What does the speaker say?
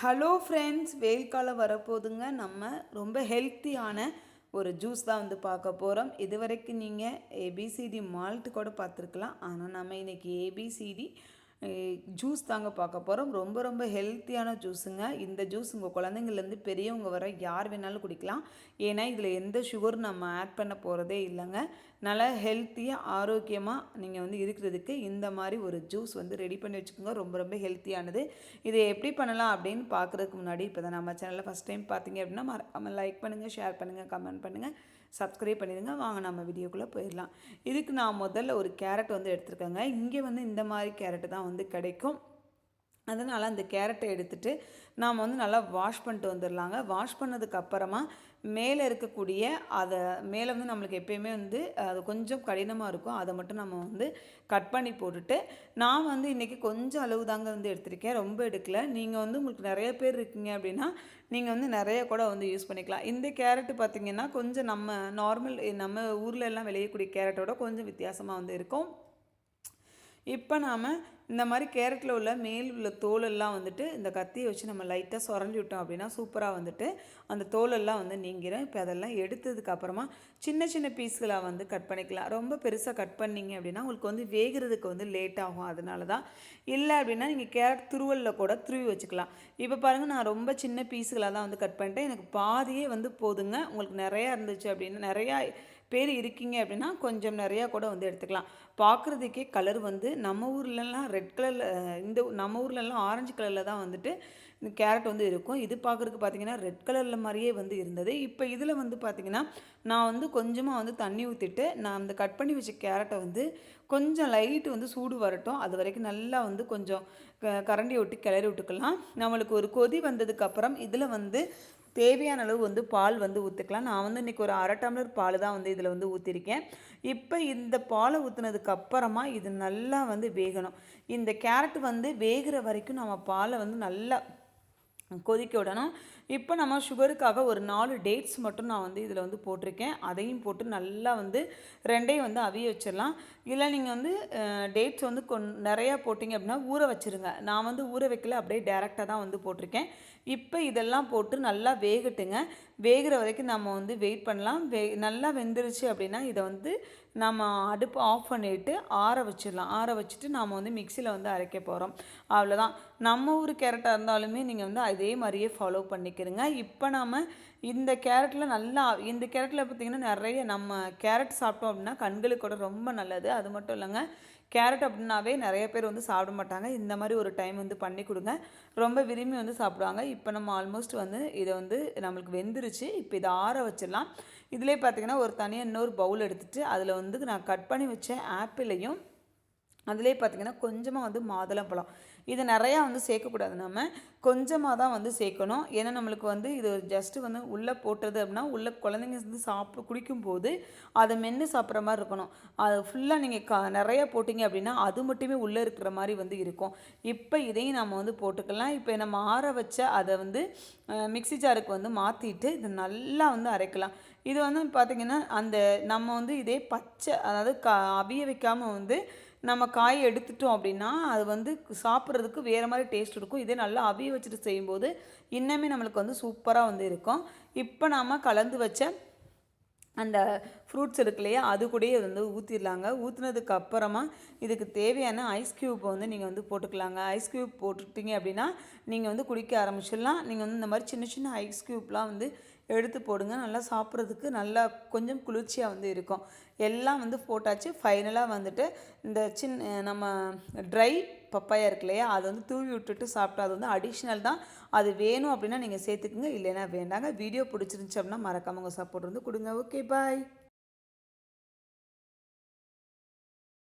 Hello friends வெயில் காலம் வரப்போதுங்க நம்ம ரொம்ப ஹெல்த்தியான ஒரு ஜூஸ் தான் வந்து பார்க்க போகிறோம் இது வரைக்கும் நீங்கள் ஏபிசிடி மால்ட் கூட பார்த்துருக்கலாம். ஆனால் நம்ம இன்றைக்கி ஏபிசிடி ஜூஸ் தாங்க பார்க்க போகிறோம் ரொம்ப ரொம்ப ஹெல்த்தியான ஜூஸுங்க இந்த ஜூஸ் உங்கள் குழந்தைங்கள்லேருந்து பெரியவங்க வர யார் வேணாலும் குடிக்கலாம். ஏன்னா இதில் எந்த சுகரும் நம்ம ஆட் பண்ண போகிறதே இல்லைங்க. நல்லா ஹெல்த்தியாக ஆரோக்கியமாக நீங்கள் வந்து இருக்கிறதுக்கு இந்த மாதிரி ஒரு ஜூஸ் வந்து ரெடி பண்ணி வச்சுக்கோங்க. ரொம்ப ரொம்ப ஹெல்த்தியானது இதை எப்படி பண்ணலாம் அப்படின்னு பார்க்குறதுக்கு முன்னாடி இப்போ தான் நம்ம சேனலில் ஃபஸ்ட் டைம் பார்த்தீங்க அப்படின்னா மறக்காமல் லைக் பண்ணுங்கள் ஷேர் பண்ணுங்கள் கமெண்ட் பண்ணுங்கள் சப்ஸ்கிரைப் பண்ணிடுங்க. வாங்க நம்ம வீடியோக்குள்ளே போயிடலாம். இதுக்கு நான் முதல்ல ஒரு கேரட் வந்து எடுத்துருக்கேங்க. இங்கே வந்து இந்த மாதிரி கேரட்டு தான் வந்து கிடைக்கும். அதனால் அந்த கேரட்டை எடுத்துகிட்டு நாம் வந்து நல்லா வாஷ் பண்ணிட்டு வந்துடலாங்க வாஷ் பண்ணதுக்கு அப்புறமா மேலே இருக்கக்கூடிய அதை மேலே வந்து நம்மளுக்கு எப்பயுமே வந்து அது கொஞ்சம் கடினமாக இருக்கும். அதை மட்டும் நம்ம வந்து கட் பண்ணி போட்டுட்டு நான் வந்து இன்றைக்கி கொஞ்சம் அளவு தாங்க வந்து எடுத்திருக்கேன். ரொம்ப எடுக்கல. நீங்கள் வந்து உங்களுக்கு நிறைய பேர் இருக்கீங்க அப்படின்னா நீங்கள் வந்து நிறைய கூட வந்து யூஸ் பண்ணிக்கலாம். இந்த கேரட்டு பார்த்திங்கன்னா கொஞ்சம் நம்ம நார்மல் நம்ம ஊரில் எல்லாம் விளையக்கூடிய கேரட்டோட கொஞ்சம் வித்தியாசமாக வந்து இருக்கும். இப்போ நாம் இந்த மாதிரி கேரட்டில் உள்ள மேல் உள்ள தோலெல்லாம் வந்துட்டு இந்த கத்தியை வச்சு நம்ம லைட்டாக சுரண்டி விட்டோம் அப்படின்னா சூப்பராக வந்துட்டு அந்த தோலெல்லாம் வந்து நீங்கிடும் இப்போ அதெல்லாம் எடுத்ததுக்கு அப்புறமா சின்ன சின்ன பீஸ்களாக வந்து கட் பண்ணிக்கலாம். ரொம்ப பெருசாக கட் பண்ணிங்க அப்படின்னா உங்களுக்கு வந்து வேகிறதுக்கு வந்து லேட் ஆகும். அதனால தான் இல்லை அப்படின்னா நீங்கள் கேரட் துருவலில் கூட துருவி வச்சுக்கலாம். இப்போ பாருங்கள் நான் ரொம்ப சின்ன பீஸுகளாக தான் வந்து கட் பண்ணிட்டேன். எனக்கு பாதியே வந்து போதுங்க. உங்களுக்கு நிறையா இருந்துச்சு அப்படின்னா நிறையா பேர் இருக்கீங்க அப்படின்னா கொஞ்சம் நிறையா கூட வந்து எடுத்துக்கலாம். பார்க்குறதுக்கே கலர் வந்து நம்ம ஊர்லலாம் ரெட் கலரில் இந்த நம்ம ஊர்லலாம் ஆரஞ்சு கலரில் தான் வந்துட்டு இந்த கேரட் வந்து இருக்கும். இது பார்க்குறதுக்கு பார்த்தீங்கன்னா ரெட் கலரில் மாதிரியே வந்து இருந்தது. இப்போ இதில் வந்து பார்த்திங்கன்னா நான் வந்து கொஞ்சமாக வந்து தண்ணி ஊற்றிட்டு நான் அந்த கட் பண்ணி வச்ச கேரட்டை வந்து கொஞ்சம் லைட்டு வந்து சூடு வரட்டும். அது வரைக்கும் நல்லா வந்து கொஞ்சம் கரண்டி விட்டு கிளறி விட்டுக்கலாம். நம்மளுக்கு ஒரு கொதி வந்ததுக்கப்புறம் இதில் வந்து தேவையான அளவு வந்து பால் வந்து ஊற்றிக்கலாம் நான் வந்து இன்றைக்கி ஒரு அரை டம்ளர் பால் தான் வந்து இதில் வந்து ஊற்றிருக்கேன் இப்போ இந்த பாலை ஊற்றுனதுக்கு அப்புறமா இது நல்லா வந்து வேகணும். இந்த கேரட் வந்து வேகிற வரைக்கும் நம்ம பாலை வந்து நல்லா கொதிக்க விடணும். இப்போ நம்ம சுகருக்காக ஒரு நாலு டேட்ஸ் மட்டும் நான் வந்து இதில் வந்து போட்டிருக்கேன். அதையும் போட்டு நல்லா வந்து ரெண்டையும் வந்து அவிய வச்சிடலாம். இல்லை நீங்கள் வந்து டேட்ஸ் வந்து கொ நிறையா போட்டிங்க அப்படின்னா ஊற வச்சுருங்க. நான் வந்து ஊற வைக்கல அப்படியே டேரெக்டாக தான் வந்து போட்டிருக்கேன். இப்போ இதெல்லாம் போட்டு நல்லா வேகட்டுங்க. வேகிற வரைக்கும் நம்ம வந்து வெயிட் பண்ணலாம். வே நல்லா வெந்துருச்சு அப்படின்னா இதை வந்து நம்ம அடுப்பு ஆஃப் பண்ணிவிட்டு ஆற வச்சிடலாம். ஆற வச்சுட்டு நாம் வந்து மிக்சியில் வந்து அரைக்க போகிறோம் அவ்வளோதான் நம்ம ஊர் கேரட்டாக இருந்தாலுமே நீங்கள் வந்து அதே மாதிரியே ஃபாலோ பண்ணிக்கிறேங்க. இப்போ நாம் இந்த கேரட்டில் நல்லா இந்த கேரட்டில் பார்த்திங்கன்னா நிறைய நம்ம கேரட் சாப்பிட்டோம் அப்படின்னா கண்களுக்கு கூட ரொம்ப நல்லது. அது மட்டும் இல்லைங்க கேரட் அப்படின்னாவே நிறைய பேர் வந்து சாப்பிட மாட்டாங்க. இந்த மாதிரி ஒரு டைம் வந்து பண்ணி கொடுங்க. ரொம்ப விரும்பி வந்து சாப்பிடுவாங்க. இப்போ நம்ம ஆல்மோஸ்ட் வந்து இதை வந்து நம்மளுக்கு வெந்துருச்சு. இப்போ இதை ஆற வச்சிடலாம். இதிலே பார்த்திங்கன்னா ஒரு தனியாக இன்னொரு பவுல் எடுத்துகிட்டு அதில் வந்து நான் கட் பண்ணி வச்ச ஆப்பிளையும் அதிலே பார்த்திங்கன்னா கொஞ்சமாக வந்து மாதுளம்பழம். இது நிறையா வந்து சேர்க்கக்கூடாது. நம்ம கொஞ்சமாக தான் வந்து சேர்க்கணும். ஏன்னா நம்மளுக்கு வந்து இது ஜஸ்ட்டு வந்து உள்ளே போட்டுறது அப்படின்னா உள்ளே குழந்தைங்க வந்து சாப்பிட குடிக்கும்போது அதை மென்று சாப்பிட்ற மாதிரி இருக்கணும். அது ஃபுல்லாக நீங்கள் க நிறையா போட்டிங்க அப்படின்னா அது மட்டுமே உள்ளே இருக்கிற மாதிரி வந்து இருக்கும். இப்போ இதையும் நம்ம வந்து போட்டுக்கலாம். இப்போ நம்ம ஆற வச்ச அதை வந்து மிக்சி ஜாருக்கு வந்து மாற்றிட்டு இது நல்லா வந்து அரைக்கலாம். இது வந்து பார்த்திங்கன்னா அந்த நம்ம வந்து இதே பச்சை அதாவது க அவிய வைக்காமல் வந்து நம்ம காய் எடுத்துட்டோம் அப்படின்னா அது வந்து சாப்பிட்றதுக்கு வேறு மாதிரி டேஸ்ட் இருக்கும். இதே நல்லா அவிய வச்சுட்டு செய்யும்போது இன்னமே நம்மளுக்கு வந்து சூப்பராக வந்து இருக்கும். இப்போ நாம் கலந்து வச்ச அந்த ஃப்ரூட்ஸ் இருக்கு இல்லையா அது கூடயே வந்து ஊற்றிடலாங்க ஊற்றுனதுக்கு அப்புறமா இதுக்கு தேவையான ஐஸ் க்யூப் வந்து நீங்கள் வந்து போட்டுக்கலாங்க. ஐஸ் க்யூப் போட்டுக்கிட்டீங்க அப்படின்னா நீங்கள் வந்து குடிக்க ஆரம்பிச்சிடலாம். நீங்கள் வந்து இந்த மாதிரி சின்ன சின்ன ஐஸ் க்யூப்லாம் வந்து எடுத்து போடுங்க. நல்லா சாப்பிட்றதுக்கு நல்லா கொஞ்சம் குளிர்ச்சியாக வந்து இருக்கும். எல்லாம் வந்து போட்டாச்சு. ஃபைனலாக வந்துட்டு இந்த சின் நம்ம ட்ரை பப்பாயா இருக்கு இல்லையா? அதை வந்து தூவி விட்டுட்டு சாப்பிட்டா அது வந்து அடிஷ்னல் தான். அது வேணும் அப்படின்னா நீங்கள் சேர்த்துக்குங்க. இல்லைன்னா வேண்டாங்க. வீடியோ பிடிச்சிருந்துச்சு அப்படின்னா மறக்காம உங்கள் சப்போர்ட் வந்து கொடுங்க. Okay bye